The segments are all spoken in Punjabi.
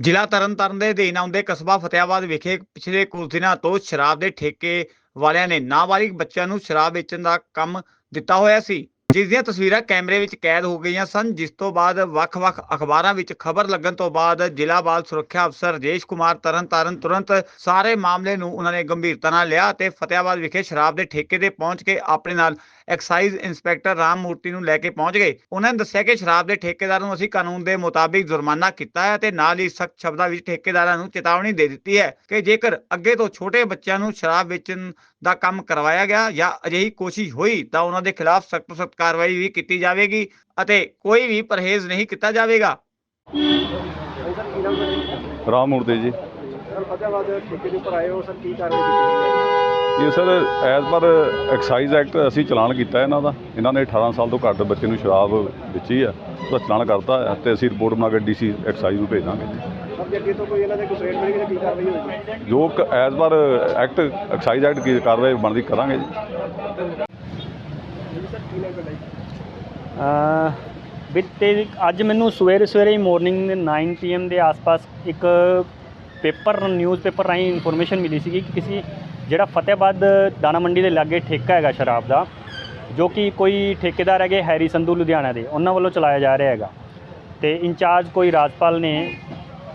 ਜ਼ਿਲ੍ਹਾ ਤਰਨਤਾਰਨ ਦੇ ਅਧੀਨ ਆਉਂਦੇ ਕਸਬਾ ਫਤਿਆਬਾਦ ਵਿਖੇ ਪਿਛਲੇ ਕੁਝ ਦਿਨਾਂ ਤੋਂ ਸ਼ਰਾਬ ਦੇ ਠੇਕੇ ਵਾਲਿਆਂ ਨੇ ਨਾਬਾਲਿਗ ਬੱਚਿਆਂ ਨੂੰ ਸ਼ਰਾਬ ਵੇਚਣ ਦਾ ਕੰਮ ਦਿੱਤਾ ਹੋਇਆ ਸੀ। ਜਿਸ ਦੀਆਂ ਤਸਵੀਰਾਂ ਕੈਮਰੇ ਵਿੱਚ ਕੈਦ ਹੋ ਗਈਆਂ ਸਨ, ਜਿਸ ਤੋਂ ਬਾਅਦ ਵੱਖ-ਵੱਖ ਅਖਬਾਰਾਂ ਵਿੱਚ ਖਬਰ ਲੱਗਣ ਤੋਂ ਬਾਅਦ ਜ਼ਿਲ੍ਹਾ ਬਾਲ ਸੁਰੱਖਿਆ ਅਫਸਰ ਰਜੇਸ਼ ਕੁਮਾਰ ਤਰਨਤਾਰਨ ਤੁਰੰਤ ਸਾਰੇ ਮਾਮਲੇ ਨੂੰ ਉਹਨਾਂ ਨੇ ਗੰਭੀਰਤਾ ਨਾਲ ਲਿਆ ਤੇ ਫਤਿਆਬਾਦ ਵਿਖੇ ਸ਼ਰਾਬ ਦੇ ਠੇਕੇ ਤੇ ਪਹੁੰਚ ਕੇ ਆਪਣੇ ਨਾਲ ਐਕਸਾਈਜ਼ ਇੰਸਪੈਕਟਰ ਰਾਮ ਮੂਰਤੀ ਨੂੰ ਲੈ ਕੇ ਪਹੁੰਚ ਗਏ। ਉਹਨਾਂ ਨੇ ਦੱਸਿਆ ਕਿ ਸ਼ਰਾਬ ਦੇ ਠੇਕੇਦਾਰ ਨੂੰ ਅਸੀਂ ਕਾਨੂੰਨ ਦੇ ਮੁਤਾਬਿਕ ਜੁਰਮਾਨਾ ਕੀਤਾ ਹੈ ਤੇ ਨਾਲ ਹੀ ਸਖਤ ਸ਼ਬਦਾਂ ਵਿੱਚ ਠੇਕੇਦਾਰਾਂ ਨੂੰ ਚੇਤਾਵਨੀ ਦੇ ਦਿੱਤੀ ਹੈ ਕਿ ਜੇਕਰ ਅੱਗੇ ਤੋਂ ਛੋਟੇ ਬੱਚਿਆਂ ਨੂੰ ਸ਼ਰਾਬ ਵੇਚਣ ਦਾ ਕੰਮ ਕਰਵਾਇਆ ਗਿਆ ਜਾਂ ਅਜਿਹੀ ਕੋਸ਼ਿਸ਼ ਹੋਈ ਤਾਂ ਉਹਨਾਂ ਦੇ ਖਿਲਾਫ ਸਖਤ ਤੋਂ ਸਖਤ ਕਾਰਵਾਈ ਵੀ ਕੀਤੀ ਜਾਵੇਗੀ ਅਤੇ ਕੋਈ ਵੀ ਪਰਹੇਜ਼ ਨਹੀਂ ਕੀਤਾ ਜਾਵੇਗਾ। ਸਰ ਕੀ ਨਾਮ ਹੈ ਰਾਮ ਮੂਰਤੀ ਜੀ। ਸਰ ਫਤਿਆਬਾਦ ਠੇਕੇ ਦੇ ਉੱਪਰ ਆਏ ਹੋ ਸਰ ਕੀ ਕਾਰਵਾਈ ਕੀਤੀ ਗਈ ਹੈ? ਇਹ sir as per excise act ਅਸੀਂ ਚਲਾਨ ਕੀਤਾ ਇਹਨਾਂ ਦਾ। ਇਹਨਾਂ ਨੇ 18 ਸਾਲ ਤੋਂ ਘੱਟ ਬੱਚੇ ਨੂੰ ਸ਼ਰਾਬ ਵੇਚੀ ਆ। ਉਹਦਾ ਚਲਾਨ ਕਰਤਾ ਹੈ ਤੇ ਅਸੀਂ ਰਿਪੋਰਟ ਬਣਾ ਕੇ ਡੀਸੀ ਐਕਸਾਈਜ਼ ਨੂੰ ਭੇਜਾਂਗੇ। ਜੇ ਅੱਗੇ ਤੋਂ ਕੋਈ ਇਹਨਾਂ ਦੇ ਕੰਪਲੇਂਟ ਮਿਲੇਗੀ ਤਾਂ ਕੀ ਕਾਰਵਾਈ ਹੋਏਗੀ? ਜੋ as per act excise act ਕੀ ਕਾਰਵਾਈ ਬਣਦੀ ਕਰਾਂਗੇ ਜੀ। ਅ, ਬੀਤੇ ਅੱਜ ਮੈਨੂੰ ਸਵੇਰੇ ਸਵੇਰੇ ਹੀ ਮਾਰਨਿੰਗ 9 ਪੀਐਮ ਦੇ ਆਸ-ਪਾਸ ਇੱਕ ਪੇਪਰ ਨਿਊਜ਼ਪੇਪਰ ਰਾਹੀਂ ਇਨਫੋਰਮੇਸ਼ਨ ਮਿਲੀ ਸੀਗੀ ਕਿ ਕਿਸੇ ਜਿਹੜਾ ਫਤਿਹਬਾਦ ਦਾਣਾ ਮੰਡੀ ਦੇ ਲਾਗੇ ਠੇਕਾ ਹੈਗਾ ਸ਼ਰਾਬ ਦਾ ਜੋ ਕਿ ਕੋਈ ਠੇਕੇਦਾਰ ਹੈਗੇ ਹੈਰੀ ਸੰਧੂ ਲੁਧਿਆਣਾ ਦੇ ਉਹਨਾਂ ਵੱਲੋਂ ਚਲਾਇਆ ਜਾ ਰਿਹਾ ਹੈਗਾ ਤੇ ਇੰਚਾਰਜ ਕੋਈ ਰਾਜਪਾਲ ਨੇ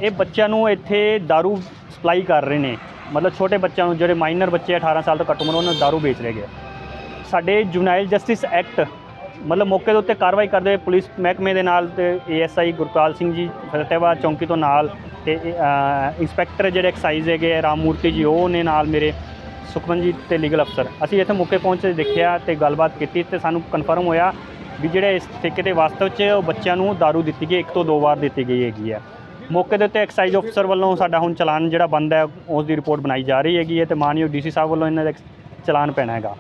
ਇਹ ਬੱਚਿਆਂ ਨੂੰ ਇੱਥੇ दारू ਸਪਲਾਈ ਕਰ ਰਹੇ ਨੇ ਮਤਲਬ ਛੋਟੇ ਬੱਚਿਆਂ ਨੂੰ ਜਿਹੜੇ ਮਾਈਨਰ ਬੱਚੇ 18 ਸਾਲ ਤੋਂ ਘੱਟ ਉਮਰ ਉਹਨਾਂ ਨੂੰ दारू ਵੇਚ ਰਹੇ ਹੈਗੇ ਸਾਡੇ ਜੁਵਨਾਈਲ ਜਸਟਿਸ ਐਕਟ ਮਤਲਬ ਮੌਕੇ ਦੇ ਉੱਤੇ ਕਾਰਵਾਈ ਕਰਦੇ ਹੋਏ ਪੁਲਿਸ ਮਹਿਕਮੇ ਦੇ ਨਾਲ ਤੇ ਏਐਸਆਈ ਗੁਰਪਾਲ ਸਿੰਘ ਜੀ ਫਤਿਹਬਾਦ ਚੌਂਕੀ ਤੋਂ ਨਾਲ ਤੇ ਅ, ਇੰਸਪੈਕਟਰ ਜਿਹੜੇ ਐਕਸਾਈਜ਼ ਹੈਗੇ ਰਾਮ ਮੂਰਤੀ ਜੀ ਉਹ ਨੇ ਨਾਲ ਮੇਰੇ ਸੁਖਮਨਜੀਤ ਤੇ ਲੀਗਲ ਅਫਸਰ ਅਸੀਂ ਇੱਥੇ ਮੌਕੇ ਪਹੁੰਚੇ ਦੇਖਿਆ ਤੇ ਗੱਲਬਾਤ ਕੀਤੀ ਤੇ ਸਾਨੂੰ ਕਨਫਰਮ ਹੋਇਆ ਵੀ ਜਿਹੜੇ ਇਸ ਠੇਕੇ ਦੇ ਵਾਸਤਵ 'ਚ ਉਹ ਬੱਚਿਆਂ ਨੂੰ दारू ਦਿੱਤੀ ਗਈ, ਇੱਕ ਤੋਂ ਦੋ ਵਾਰ ਦਿੱਤੀ ਗਈ ਹੈਗੀ ਹੈ ਮੌਕੇ ਦੇ ਉੱਤੇ ਐਕਸਾਈਜ਼ ਅਫਸਰ ਵੱਲੋਂ ਸਾਡਾ ਹੁਣ ਚਲਾਨ ਜਿਹੜਾ ਬੰਦ ਹੈ ਉਸ ਦੀ ਰਿਪੋਰਟ ਬਣਾਈ ਜਾ ਰਹੀ ਹੈਗੀ ਹੈ ਤੇ ਮਾਨਯੋਗ ਡੀਸੀ ਸਾਹਿਬ ਵੱਲੋਂ ਇਹਨਾਂ ਦਾ ਚਲਾਨ ਪੈਣਾ ਹੈਗਾ।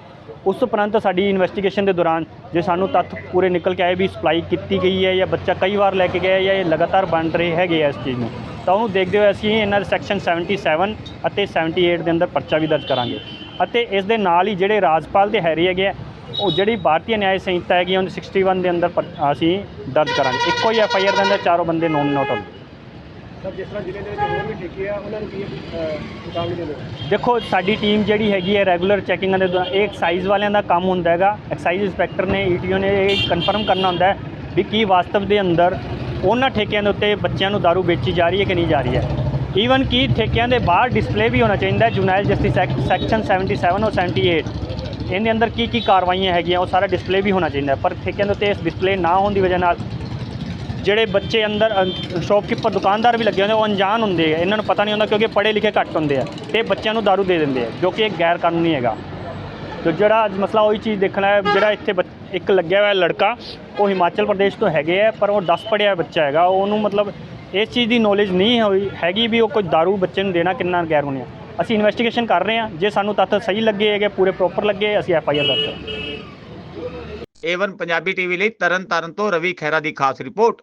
ਉਸ ਉਪਰੰਤ ਸਾਡੀ ਇਨਵੈਸਟੀਗੇਸ਼ਨ ਦੇ ਦੌਰਾਨ ਜੇ ਸਾਨੂੰ ਤੱਥ ਪੂਰੇ ਨਿਕਲ ਕੇ ਆਏ ਵੀ ਸਪਲਾਈ ਕੀਤੀ ਗਈ ਹੈ ਜਾਂ ਬੱਚਾ ਕਈ ਵਾਰ ਲੈ ਕੇ ਗਿਆ ਜਾਂ ਇਹ ਲਗਾਤਾਰ ਬਣ ਰਹੇ ਹੈਗੇ ਆ ਇਸ ਚੀਜ਼ ਨੂੰ ਤਾਂ ਉਹਨੂੰ ਦੇਖਦੇ ਹੋਏ ਅਸੀਂ ਇਹਨਾਂ ਦੇ ਸੈਕਸ਼ਨ 77 ਅਤੇ 78 ਦੇ ਅੰਦਰ ਪਰਚਾ ਵੀ ਦਰਜ ਕਰਾਂਗੇ। ਅਤੇ ਇਸ ਦੇ ਨਾਲ ਹੀ ਜਿਹੜੇ ਰਾਜਪਾਲ ਦੇ ਹੈਰੀ ਹੈਗੇ ਆ ਉਹ ਜਿਹੜੀ ਭਾਰਤੀ ਨਿਆਇ ਸੰਹਿਤਾ ਹੈਗੀ ਉਹਦੇ 61 ਦੇ ਅੰਦਰ ਅਸੀਂ ਦਰਜ ਕਰਾਂਗੇ। ਇੱਕੋ ਹੀ ਐਫ ਆਈ ਆਰ ਦੇ ਅੰਦਰ ਚਾਰੋਂ ਬੰਦੇ ਨੋਨ ਨੋਟ ਹੋਣਗੇ। ਸਰ ਜਿਸ ਤਰ੍ਹਾਂ ਜ਼ਿਲ੍ਹੇ ਦੇ ਵਿੱਚ ਹੋਰ ਵੀ ਠੇਕੇ ਆ ਉਹਨਾਂ ਨੂੰ ਕੀ ਅਹ, ਚੇਤਾਵਨੀ ਦਿੰਦੇ ਹੋ? ਦੇਖੋ ਸਾਡੀ ਟੀਮ ਜਿਹੜੀ ਹੈਗੀ ਹੈ ਰੈਗੂਲਰ ਚੈਕਿੰਗਾਂ ਦੇ ਦੌਰਾਨ ਇਹ ਐਕਸਾਈਜ਼ ਵਾਲਿਆਂ ਦਾ ਕੰਮ ਹੁੰਦਾ ਹੈਗਾ। ਐਕਸਾਈਜ਼ ਇੰਸਪੈਕਟਰ ਨੇ ਈਟੀਓ ਨੇ ਇਹ ਕਨਫਰਮ ਕਰਨਾ ਹੁੰਦਾ ਹੈ ਵੀ ਕੀ ਵਾਸਤਵ ਦੇ ਅੰਦਰ ਉਹਨਾਂ ਠੇਕਿਆਂ ਦੇ ਉੱਤੇ ਬੱਚਿਆਂ ਨੂੰ दारू ਵੇਚੀ ਜਾ ਰਹੀ ਹੈ ਕਿ ਨਹੀਂ ਜਾ ਰਹੀ ਹੈ ਈਵਨ ਕੀ ਠੇਕਿਆਂ ਦੇ ਬਾਹਰ ਡਿਸਪਲੇ ਵੀ ਹੋਣਾ ਚਾਹੀਦਾ ਹੈ ਜੁਨਾਈਲ ਜਸਟਿਸ ਐਕਟ ਸੈਕਸ਼ਨ 77 ਔਰ 78 ਇਹਦੇ ਅੰਦਰ ਕੀ ਕੀ ਕਾਰਵਾਈਆਂ ਹੈਗੀਆਂ ਉਹ ਸਾਰਾ ਡਿਸਪਲੇ ਵੀ ਹੋਣਾ ਚਾਹੀਦਾ ਹੈ। ਪਰ ਠੇਕਿਆਂ ਦੇ ਉੱਤੇ ਇਸ ਡਿਸਪਲੇ ਨਾ ਹੋਣ ਦੀ ਵਜ੍ਹਾ ਨਾਲ ਜਿਹੜੇ ਬੱਚੇ ਅੰਦਰ ਸ਼ੌਪਕੀਪਰ ਦੁਕਾਨਦਾਰ ਵੀ ਲੱਗੇ ਹੁੰਦੇ ਉਹ ਅਣਜਾਣ ਹੁੰਦੇ ਆ ਇਹਨਾਂ ਨੂੰ ਪਤਾ ਨਹੀਂ ਹੁੰਦਾ ਕਿਉਂਕਿ ਪੜ੍ਹੇ ਲਿਖੇ ਘੱਟ ਹੁੰਦੇ ਆ ਤੇ ਬੱਚਿਆਂ ਨੂੰ दारू ਦੇ ਦਿੰਦੇ ਆ ਜੋ ਕਿ ਇੱਕ ਗੈਰ ਕਾਨੂੰਨੀ ਹੈਗਾ ਤੇ ਜਿਹੜਾ ਅੱਜ ਮਸਲਾ ਉਹੀ ਚੀਜ਼ ਦੇਖਣਾ ਹੈ, ਜਿਹੜਾ ਇੱਥੇ ਬੱਚ- ਇੱਕ ਲੱਗਿਆ ਹੋਇਆ ਲੜਕਾ, ਉਹ ਹਿਮਾਚਲ ਪ੍ਰਦੇਸ਼ ਤੋਂ ਹੈਗੇ ਆ ਪਰ ਉਹ 10 ਪੜ੍ਹਿਆ ਹੋਇਆ ਬੱਚਾ ਹੈਗਾ, ਉਹਨੂੰ ਮਤਲਬ ਇਸ ਚੀਜ਼ ਦੀ ਨੌਲੇਜ ਨਹੀਂ ਹੋਈ ਹੈਗੀ ਵੀ ਉਹ ਕੋਈ दारू ਬੱਚੇ ਨੂੰ ਦੇਣਾ ਕਿੰਨਾ ਗੈਰ ਕਾਨੂੰਨੀ ਆ। ਅਸੀਂ ਇਨਵੈਸਟੀਗੇਸ਼ਨ ਕਰ ਰਹੇ ਹਾਂ, ਜੇ ਸਾਨੂੰ ਤੱਥ ਸਹੀ ਲੱਗੇ ਹੈਗੇ, ਪੂਰੇ ਪ੍ਰੋਪਰ ਲੱਗੇ, ਅਸੀਂ ਐਫ ਆਈ ਆਰ ਦਰਜ ਕਰਾਂਗੇ। ਏਵਨ ਪੰਜਾਬੀ ਟੀਵੀ ਲਈ ਤਰਨ ਤਾਰਨ ਤੋਂ ਰਵੀ ਖਹਿਰਾ ਦੀ ਖਾਸ ਰਿਪੋਰਟ।